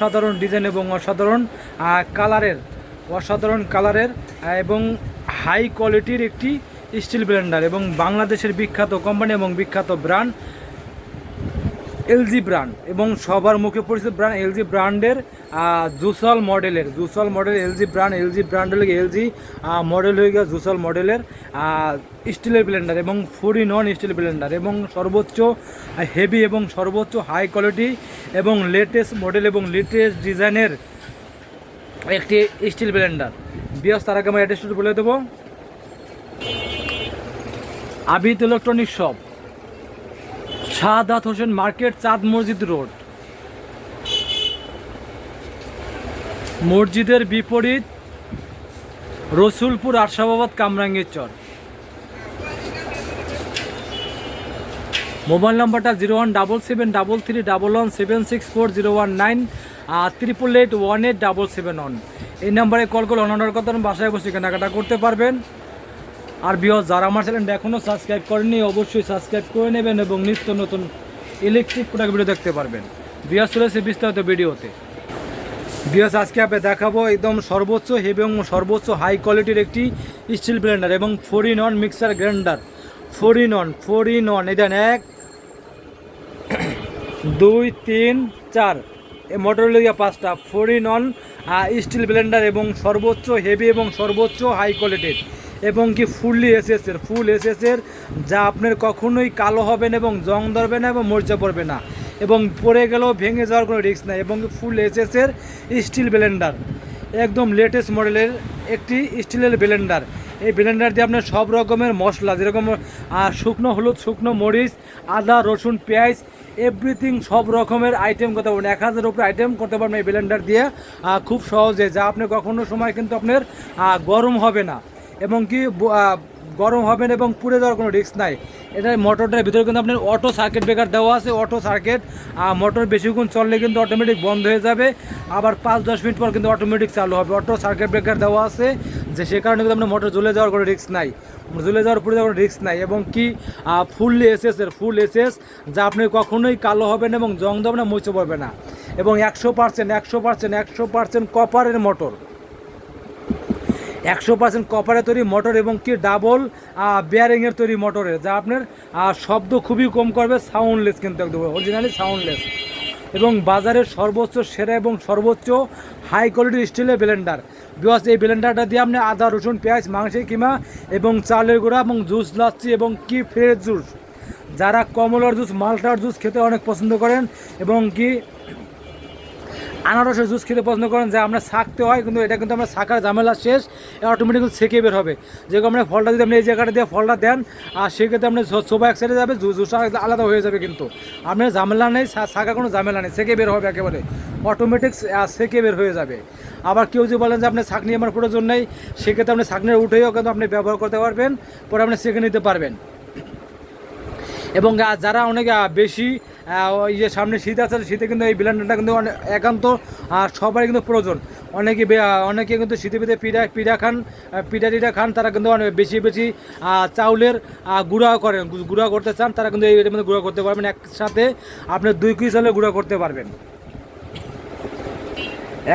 অসাধারণ ডিজাইন এবং অসাধারণ কালারের অসাধারণ কালারের এবং হাই কোয়ালিটির একটি স্টিল ব্লেন্ডার এবং বাংলাদেশের বিখ্যাত কোম্পানি এবং বিখ্যাত ব্র্যান্ড এলজি ব্র্যান্ড এবং সবার মুখে পরিচিত ব্র্যান্ড এলজি ব্র্যান্ডের জুসল মডেলের। Juicer model LG brand LG brand হলে এলজি মডেল হয়ে গেছে জুসল মডেলের স্টিলের ব্লেন্ডার এবং ফুডি নন স্টিল ব্লেন্ডার এবং সর্বোচ্চ হেভি এবং সর্বোচ্চ হাই কোয়ালিটি এবং লেটেস্ট মডেল এবং লেটেস্ট ডিজাইনের একটি স্টিল ব্লেন্ডার বিয়স, তার আগে আমার অ্যাড্রেসটা বলে দেবো। Abid electronic shop Shahadat Hossain market, Chand Masjid road. মসজিদের বিপরীত রসুলপুর আরশাবাদ কামরাঙ্গীর চর। মোবাইল নাম্বারটা zero one double seven double three double one seven six four zero one nine, আর triple eight one eight double seven one এই নাম্বারে call করে honour কথা বাসায় বসে কেনাকাটা করতে পারবেন। আর বিহস যারা আমার চ্যানেলটা এখনও সাবস্ক্রাইব করেননি, অবশ্যই সাবস্ক্রাইব করে নেবেন এবং নিত্য নতুন ইলেকট্রিক প্রোডাক্ট ভিডিও দেখতে পারবেন। বিয়াস চলেছে বিস্তারিত ভিডিওতে বিয়াস আজকে আপনি দেখাবো একদম সর্বোচ্চ হেভি এবং সর্বোচ্চ হাই কোয়ালিটির একটি স্টিল ব্লেন্ডার এবং four in one mixer grinder four in one four in one এই এক, দুই, তিন, চার। এ মোটর পাঁচটা four in one steel blender এবং সর্বোচ্চ হেভি এবং সর্বোচ্চ হাই কোয়ালিটির এবং কি ফুললি এসএসের ফুল এসএসের যা আপনার কখনোই কালো হবে না এবং জং ধরবে না এবং মরচা পড়বে না এবং পড়ে গেলেও ভেঙে যাওয়ার কোনো রিস্ক নাই এবং ফুল এসএসের স্টিল ব্লেন্ডার একদম লেটেস্ট মডেলের একটি স্টিলের ব্লেন্ডার এই ব্লেন্ডার দিয়ে আপনার সব রকমের মশলা, যেরকম শুকনো হলুদ, শুকনো মরিচ, আদা, রসুন, পেঁয়াজ এভরিথিং সব রকমের আইটেম করতে পারবেন। এক হাজার উপরে আইটেম করতে পারবেন এই ব্লেন্ডার দিয়ে খুব সহজে, যা আপনি কখনো সময় কিন্তু আপনার গরম হবে না। এবং কি গরম হবে না এবং পুড়ে যাওয়ার কোনো রিস্ক নাই। এটা মোটরটার ভিতরে কিন্তু আপনার অটো সার্কিট ব্রেকার দেওয়া আছে অটো সার্কিট আর মোটর বেশিক্ষণ চললে কিন্তু অটোমেটিক বন্ধ হয়ে যাবে। আবার পাঁচ দশ মিনিট পর কিন্তু অটোমেটিক চালু হবে। অটো সার্কিট ব্রেকার দেওয়া আছে, যে সে কারণে কিন্তু আপনার মোটর জ্বলে যাওয়ার কোনো রিস্ক নাই। জ্বলে যাওয়ার, পুড়ে যাওয়ার কোনো রিস্ক নাই। এবং কি ফুললি এসএস এর ফুল এসএস যা আপনি কখনোই কালো হবে না এবং জং দেবে না মুছে পড়বে না। এবং একশো পার্সেন্ট একশো পার্সেন্ট একশো পার্সেন্ট কপারের মোটর একশো পার্সেন্ট কপারে তৈরি মোটর এবং কি ডাবল বিয়ারিংয়ের তৈরি মোটরের, যা আপনার শব্দ খুবই কম করবে সাউন্ডলেস কিন্তু একদম অরিজিনালি সাউন্ডলেস এবং বাজারের সর্বোচ্চ সেরা এবং সর্বোচ্চ হাই কোয়ালিটির স্টিলের ব্লেন্ডার বিকজ এই ব্লেন্ডারটা দিয়ে আপনি আদা, রসুন, পেঁয়াজ, মাংসের কিমা এবং চালের গুঁড়া এবং জুস লাচ্ছি এবং কি ফ্রেশ জুস যারা কমলার জুস মালটার জুস খেতে অনেক পছন্দ করেন এবং কি আনারসের জুস খেতে পছন্দ করেন, যে আমরা শাকতে হয়, কিন্তু এটা কিন্তু আমরা শাকার ঝামেলা শেষ অটোমেটিক সেকে বের হবে। যেরকম আমরা ফলটা যদি আপনি এই জায়গাটা দিয়ে ফলটা দেন, আর সেক্ষেত্রে আপনি সোবা এক সাইডে যাবে জুসটা আলাদা হয়ে যাবে কিন্তু। আপনার ঝামেলা নেই শা- কোনো ঝামেলা নেই সেকে বের হবে একেবারে। অটোমেটিক সেকে বের হয়ে যাবে। আবার কেউ যদি বলেন যে আপনি ছাকনি আমার প্রয়োজন নেই, সেক্ষেত্রে আপনি ছাকনির উঠেও কিন্তু আপনি ব্যবহার করতে পারবেন, পরে আপনি সেকে নিতে পারবেন। এবং যারা অনেক বেশি ওই যে সামনে শীত আছে, শীতে কিন্তু এই ব্লেন্ডারটা কিন্তু একান্ত সবারই কিন্তু প্রয়োজন। অনেকে অনেকে কিন্তু শীতে পিঠে পিঠা পিঠা খান পিঠা টিঠা খান, তারা কিন্তু অনেক বেশি বেশি চাউলের গুঁড়া করেন। গুঁড়া করতে চান, তারা কিন্তু এই মধ্যে গুঁড়া করতে পারবেন। একসাথে আপনি দুই কেজি চালের গুঁড়া করতে পারবেন।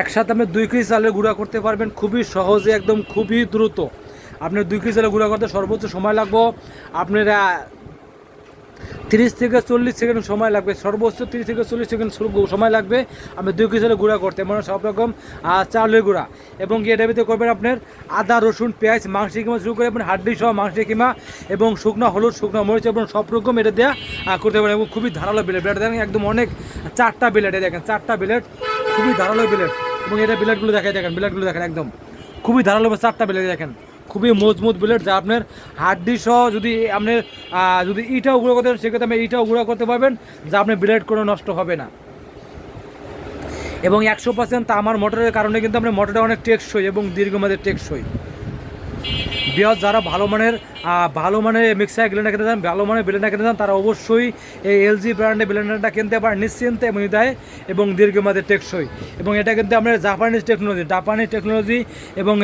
একসাথে আপনি দুই কেজি চালের গুঁড়া করতে পারবেন। খুবই সহজে, একদম খুবই দ্রুত। আপনার দুই কেজি চালের গুঁড়া করতে সর্বোচ্চ সময় লাগবো। আপনার তিরিশ থেকে চল্লিশ সেকেন্ড সময় লাগবে সর্বোচ্চ তিরিশ থেকে চল্লিশ সেকেন্ড সময় লাগবে। আমি দুই কেজি চালের গুঁড়া করতে মানে সব রকম আহ, চাউলের গুঁড়া। এবং কি এটার ভিতরে করবেন আপনার আদা রসুন পেঁয়াজ মাংস কিমা শুরু করে আপনার হাড্ডি সহ মাংস কিমা এবং শুকনো হলুদ শুকনো মরিচ এবং সব রকম এটা দেওয়া করতে পারেন। এবং খুবই ধারালো বিলেট বিলেট দেখেন একদম অনেক চারটা বিলেট দেখেন চারটা বিলেট খুবই ধারালো বিলেট এবং এটা বিলেটগুলো দেখাই দেখেন বিলেটগুলো দেখেন একদম। খুবই ধারালো চারটা বিলেট দেখেন। খুবই মজবুত বুলেট যা আপনার হাড্ডি সহ যদি আপনার যদি ইটাও গুঁড়ো করতে সেক্ষেত্রে আপনি ইটাও গুঁড়ো করতে পারবেন, যা আপনার ব্লেড কোনো নষ্ট হবে না। এবং একশো পার্সেন্ট তামার মোটরের কারণে কিন্তু আপনার মোটরটা অনেক টেকসই এবং দীর্ঘমেয়াদের টেকসই। বৃহৎ যারা ভালো মানের ভালো মানের মিক্সার ব্লেন্ডার কিনতে চান, ভালো মানের ব্লেন্ডার কিনতে চান, তারা অবশ্যই এই এলজি ব্র্যান্ডের ব্লেন্ডারটা কিনতে পারেন নিশ্চিন্তে এবং দেয় এবং দীর্ঘমেয়াদের টেকসই। এবং এটা কিন্তু আপনার জাপানিজ টেকনোলজি জাপানিজ টেকনোলজি এবং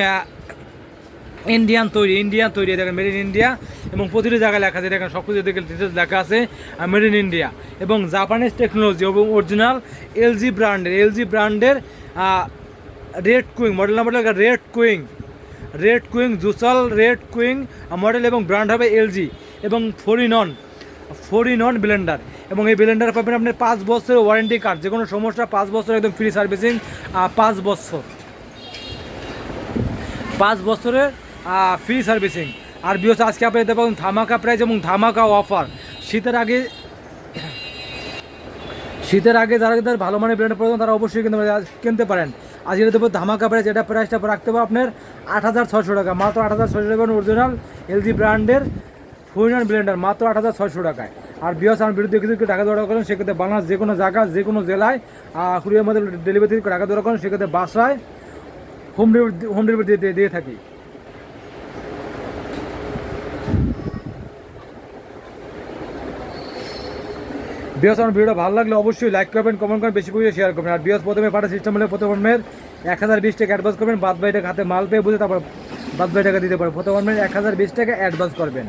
ইন্ডিয়ান তৈরি ইন্ডিয়ান তৈরি দেখেন মেড ইন ইন্ডিয়া এবং প্রতিটি জায়গায় লেখা আছে দেখেন সব কিছু দেখে details লেখা আছে মেড ইন ইন্ডিয়া এবং জাপানিজ টেকনোলজি এবং অরিজিনাল এলজি ব্র্যান্ডের এলজি ব্র্যান্ডের রেড কুইং মডেল নাম্বার লেখা red cooing red cooing জুসাল red cooing model এবং ব্র্যান্ড হবে এলজি এবং ফোরিনন ফোরিনন ব্লেন্ডার এবং এই ব্লেন্ডার পাবেন আপনার পাঁচ বছরের ওয়ারেন্টি কার্ড যে কোনো সমস্যা পাঁচ বছর একদম ফ্রি সার্ভিসিং পাঁচ বছর। পাঁচ বছরের ফ্রি সার্ভিসিং আর বিহস আজকে আপনি দেখতে পাবেন ধামাকা প্রাইস এবং ধামাকা অফার শীতের আগে শীতের আগে যারা যাদের ভালো মানের ব্র্যান্ড প্রয়োজন, তারা অবশ্যই কিনতে কিনতে পারেন। আজ আজকে দেবো ধামাকা প্রাইস এটা প্রাইসটা রাখতে হবে আপনার আট হাজার ছশো টাকা। মাত্র আট হাজার ছশো টাকা অরিজিনাল এলজি ব্র্যান্ডের ফুইনার ব্লেন্ডার মাত্র আট হাজার ছশো টাকায়। আর বিয়স, আমার বিরুদ্ধে কিছু টাকা দৌড়া করেন, সেক্ষেত্রে বাংলাদেশ যে কোনো জায়গা, যে কোনো জেলায় কুড়িয়ার মধ্যে ডেলিভারি টাকা দৌড়া করেন, সেক্ষেত্রে বাসায় হোম ডেলিভারি হোম ডেলিভারি দিয়ে- দিয়ে থাকি। বিয়স আমার ভিডিওটা ভালো লাগলে অবশ্যই লাইক করবেন কমেন্ট করবেন, বেশি করে শেয়ার করবেন। আর বিয়স প্রথমে পাঠা সিস্টেম হলে প্রথমের এক হাজার বিশ টাকা অ্যাডভান্স করবেন, বাদ বাই টাকা হাতে মাল পেয়ে বুঝে তারপর বাদ বাই টাকা দিতে পারেন প্রথমের এক হাজার বিশ টাকা অ্যাডভান্স করবেন।